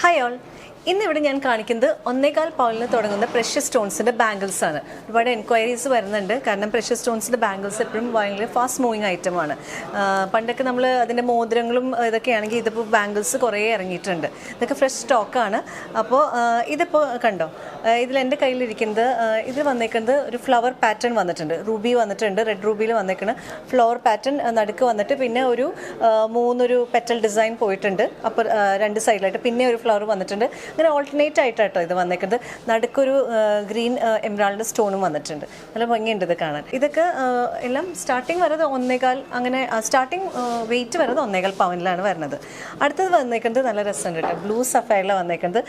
Hi all ഇന്നിവിടെ ഞാൻ കാണിക്കുന്നത് ഒന്നേകാൽ പൗലിന് തുടങ്ങുന്ന പ്രഷ്യസ് സ്റ്റോൺസിന്റെ ബാംഗിൾസ് ആണ്. ഒരുപാട് എൻക്വയറീസ് വരുന്നുണ്ട്. കാരണം പ്രഷ്യസ് സ്റ്റോൺസിന്റെ ബാംഗിൾസ് എപ്പോഴും ഭയങ്കര ഫാസ്റ്റ് മൂവിങ് ഐറ്റമാണ് പണ്ടൊക്കെ നമ്മൾ അതിന്റെ മോതിരങ്ങളും ഇതൊക്കെയാണെങ്കിൽ ഇതിപ്പോൾ ബാംഗിൾസ് കുറേ ഇറങ്ങിയിട്ടുണ്ട്. ഇതൊക്കെ ഫ്രഷ് സ്റ്റോക്കാണ് അപ്പോൾ ഇതിപ്പോൾ കണ്ടോ? ഇതിൽ എന്റെ കയ്യിലിരിക്കുന്നത് ഇതിൽ ഇത് വന്നേക്കുന്നത് ഒരു ഫ്ലവർ പാറ്റേൺ വന്നിട്ടുണ്ട്. റൂബി വന്നിട്ടുണ്ട് റെഡ് റൂബിയിൽ വന്നേക്കുന്ന ഫ്ലവർ പാറ്റേൺ നടുക്ക് വന്നിട്ട് പിന്നെ ഒരു മൂന്നൊരു പെറ്റൽ ഡിസൈൻ പോയിട്ടുണ്ട്. അപ്പോൾ രണ്ട് സൈഡിലായിട്ട് പിന്നെ ഒരു ഫ്ലവർ വന്നിട്ടുണ്ട്. അങ്ങനെ ഓൾട്ടർനേറ്റ് ആയിട്ടാട്ടോ ഇത് വന്നേക്കുന്നത് നടുക്കൊരു ഗ്രീൻ എംബ്രാൾഡ് സ്റ്റോണും വന്നിട്ടുണ്ട്. നല്ല ഭംഗിയുണ്ട് ഇത് കാണാൻ. ഇതൊക്കെ എല്ലാം സ്റ്റാർട്ടിങ് വരുന്നത് ഒന്നേകാൽ അങ്ങനെ സ്റ്റാർട്ടിങ് വെയിറ്റ് വരുന്നത് ഒന്നേകാൽ പവനിലാണ് വരുന്നത് അടുത്തത് വന്നേക്കുന്നത് നല്ല രസമുണ്ട് കേട്ടോ. ബ്ലൂ സഫയറിലാണ് വന്നേക്കുന്നത്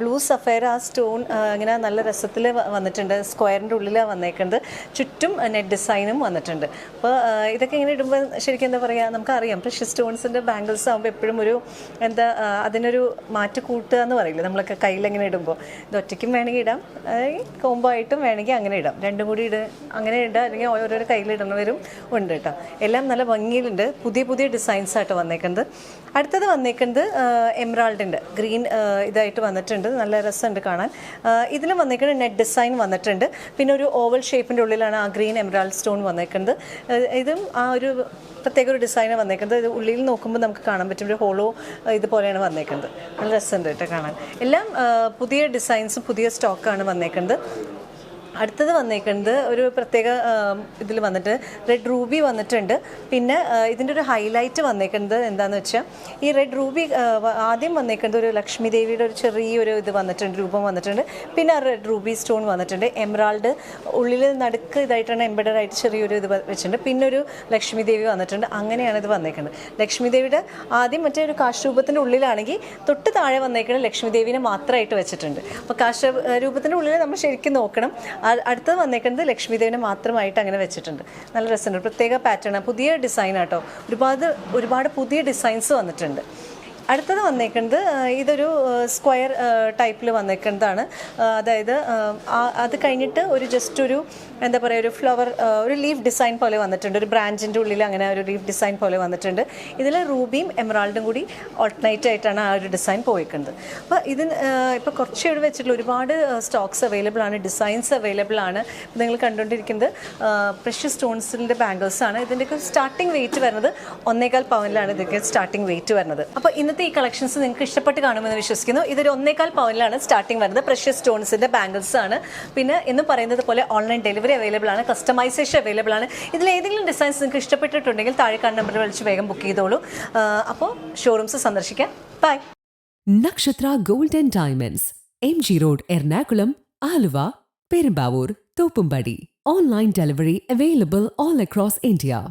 ബ്ലൂ സഫയർ ആ സ്റ്റോൺ ഇങ്ങനെ നല്ല രസത്തിൽ വന്നിട്ടുണ്ട്. സ്ക്വയറിന്റെ ഉള്ളിലാണ് വന്നേക്കുന്നത് ചുറ്റും നെറ്റ് ഡിസൈനും വന്നിട്ടുണ്ട്. അപ്പോൾ ഇതൊക്കെ ഇങ്ങനെ ഇടുമ്പോൾ ശരിക്കും എന്താ പറയുക നമുക്കറിയാം. പക്ഷെ സ്റ്റോൺസിന്റെ ബാംഗിൾസ് ആകുമ്പോൾ എപ്പോഴും ഒരു എന്താ അതിനൊരു മാറ്റ് കൂട്ടുക എന്ന് പറയില്ലേ? നമ്മളൊക്കെ കയ്യിലെങ്ങനെ ഇടുമ്പോൾ ഇത് ഒറ്റയ്ക്കും വേണമെങ്കിൽ ഇടാം. കോംബോ ആയിട്ടും വേണമെങ്കിൽ അങ്ങനെ ഇടാം. രണ്ടും കൂടി ഇട് അങ്ങനെ ഇടാം അല്ലെങ്കിൽ ഓരോരോ കയ്യിലിടുന്നവരും ഉണ്ട് കേട്ടോ. എല്ലാം നല്ല ഭംഗിയിലുണ്ട്. പുതിയ പുതിയ ഡിസൈൻസ് ആയിട്ട് വന്നേക്കുന്നത് അടുത്തത് വന്നേക്കുന്നത് എംറാൾഡിന്റെ ഗ്രീൻ ഇതായിട്ട് വന്നിട്ടുണ്ട്. നല്ല രസമുണ്ട് കാണാൻ. ഇതിലും വന്നേക്കുന്നത് നെറ്റ് ഡിസൈൻ വന്നിട്ടുണ്ട്. പിന്നെ ഒരു ഓവൽ ഷേപ്പിന്റെ ഉള്ളിലാണ് ആ ഗ്രീൻ എംറാൾഡ് സ്റ്റോൺ വന്നേക്കുന്നത് ഇതും ആ ഒരു പ്രത്യേക ഒരു ഡിസൈനാണ് വന്നേക്കുന്നത് ഇത് ഉള്ളിൽ നോക്കുമ്പോൾ നമുക്ക് കാണാൻ പറ്റും. ഒരു ഹോളോ ഇതുപോലെയാണ് വന്നേക്കുന്നത് നല്ല രസമുണ്ട് കേട്ടോ കാണാൻ. എല്ലാം പുതിയ ഡിസൈൻസും പുതിയ സ്റ്റോക്കാണ് വന്നേക്കുന്നത് അടുത്തത് വന്നേക്കുന്നത് ഒരു പ്രത്യേക ഇതിൽ വന്നിട്ട് റെഡ് റൂബി വന്നിട്ടുണ്ട്. പിന്നെ ഇതിന്റെ ഒരു ഹൈലൈറ്റ് വന്നേക്കുന്നത് എന്താണെന്ന് വെച്ചാൽ ഈ റെഡ് റൂബി ആദ്യം വന്നേക്കുന്നത് ഒരു ലക്ഷ്മി ദേവിയുടെ ഒരു ചെറിയൊരു ഇത് വന്നിട്ടുണ്ട് രൂപം വന്നിട്ടുണ്ട്. പിന്നെ ആ റെഡ് റൂബി സ്റ്റോൺ വന്നിട്ടുണ്ട്. എമറാൾഡ് ഉള്ളിൽ നടുക്ക് ഇതായിട്ടാണ് എംബഡഡ് ആയിട്ട് ചെറിയൊരു ഇത് വെച്ചിട്ടുണ്ട്. പിന്നെ ഒരു ലക്ഷ്മി ദേവി വന്നിട്ടുണ്ട്. അങ്ങനെയാണ് ഇത് വന്നേക്കുന്നത്. ലക്ഷ്മി ദേവിയുടെ ആദ്യം മറ്റേ ഒരു കാശ്രൂപത്തിന്റെ ഉള്ളിലാണെങ്കിൽ തൊട്ട് താഴെ വന്നേക്കുന്നത് ലക്ഷ്മി ദേവിനെ മാത്രമായിട്ട് വെച്ചിട്ടുണ്ട്. അപ്പോൾ കാശ രൂപത്തിന്റെ ഉള്ളിൽ നമ്മൾ ശരിക്കും നോക്കണം. അടുത്തത് വന്നേക്കുന്നത് ലക്ഷ്മിദേവിനെ മാത്രമായിട്ട് അങ്ങനെ വെച്ചിട്ടുണ്ട്. നല്ല രസമുണ്ട്. പ്രത്യേക പാറ്റേൺ പുതിയ ഡിസൈൻ ആട്ടോ ഒരുപാട് ഒരുപാട് പുതിയ ഡിസൈൻസ് വന്നിട്ടുണ്ട്. അടുത്തത് വന്നേക്കുന്നത് ഇതൊരു സ്ക്വയർ ടൈപ്പിൽ വന്നേക്കുന്നതാണ്. അതായത് അത് കഴിഞ്ഞിട്ട് ഒരു ജസ്റ്റ് ഒരു എന്താ പറയുക ഒരു ഫ്ലവർ ഒരു ലീഫ് ഡിസൈൻ പോലെ വന്നിട്ടുണ്ട്. ഒരു ബ്രാഞ്ചിന്റെ ഉള്ളിൽ അങ്ങനെ ഒരു ലീഫ് ഡിസൈൻ പോലെ വന്നിട്ടുണ്ട്. ഇതിൽ റൂബിയും എമറാൾഡും കൂടി ഓൾട്ടർനേറ്റ് ആയിട്ടാണ് ആ ഒരു ഡിസൈൻ പോയിക്കുന്നത്. അപ്പോൾ ഇതിന് ഇപ്പോൾ കുറച്ച് ഇവിടെ വെച്ചിട്ടുള്ള ഒരുപാട് സ്റ്റോക്സ് അവൈലബിൾ ആണ് ഡിസൈൻസ് അവൈലബിൾ ആണ്. നിങ്ങൾ കണ്ടുകൊണ്ടിരിക്കുന്നത് പ്രഷ്യസ് സ്റ്റോൺസിന്റെ ബാംഗിൾസ് ആണ്. ഇതിന്റെയൊക്കെ സ്റ്റാർട്ടിംഗ് വെയിറ്റ് വരുന്നത് ഒന്നേകാൽ പവനിലാണ് ഇതൊക്കെ സ്റ്റാർട്ടിംഗ് വെയിറ്റ് വരുന്നത്. അപ്പോൾ ഇന്നത്തെ ഈ കളക്ഷൻസ് നിങ്ങൾക്ക് ഇഷ്ടപ്പെട്ട് കാണുമെന്ന് വിശ്വസിക്കുന്നു. ഇതൊരു ഒന്നേകാൽ പവനിലാണ് സ്റ്റാർട്ടിംഗ് വരുന്നത്. പ്രഷ്യസ് സ്റ്റോൺസിന്റെ ബാംഗിൾസ് ആണ്. പിന്നെ എന്ന് പറയുന്നത് പോലെ ഓൺലൈൻ ഡെലിവറി അവൈലബിൾ ആണ്. കസ്റ്റമൈസേഷൻ അവൈലബിൾ ആണ്. ഇതിൽ ഏതെങ്കിലും ഡിസൈൻസ് നിങ്ങൾക്ക് ഇഷ്ടപ്പെട്ടിട്ടുണ്ടെങ്കിൽ താഴെ കാണുന്ന നമ്പറിൽ വിളിച്ച് വേഗം ബുക്ക് ചെയ്തോളൂ. അപ്പോൾ ഷോറൂംസ് സന്ദർശിക്കാം. By Nakshatra gold and diamonds M G road Ernakulam Aluva Perumbavoor Thoppumpady. Online delivery available all across India